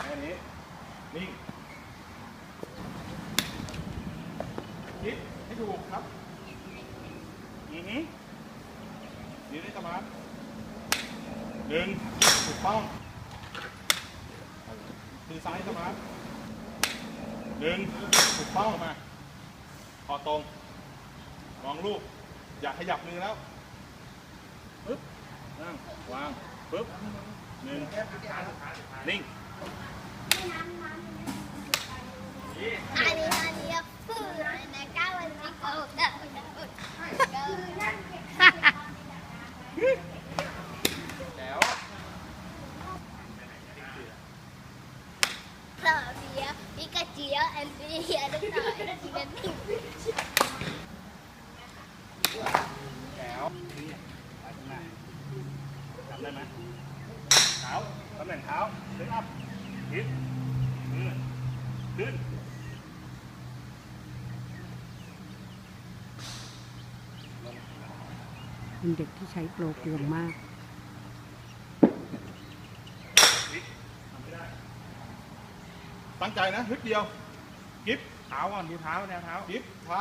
แค่นี้ นิ่ง คิดให้ถูกครับ อือหือยืนได้สมาร์ทหนึ่งถูกต้องคือซ้ายสมาร์ทหนึ่งถูกต้องมาคอตรง มองลูก อย่าขยับมือแล้วปึ๊บนั่งวางปึ๊บหนึ่งนิ่ง อันนี้อันนี้พูดนะก้าววันนี้ก็ได้ก็นั่น แล้ว เบียปิกาจิโอแอนด์เบียได้ต่อทีนั้นแล้วนี่ไปข้างหน้าจำได้ไหมเท้าตำแหน่งเท้าเดินอัพฮิตมือขึ้นเป็นเด็กที่ใช้โปรเกลือมาก ตั้งใจนะฮึดเดียว กิฟเท้าก่อนดูเท้าแนวเท้า กิฟเท้า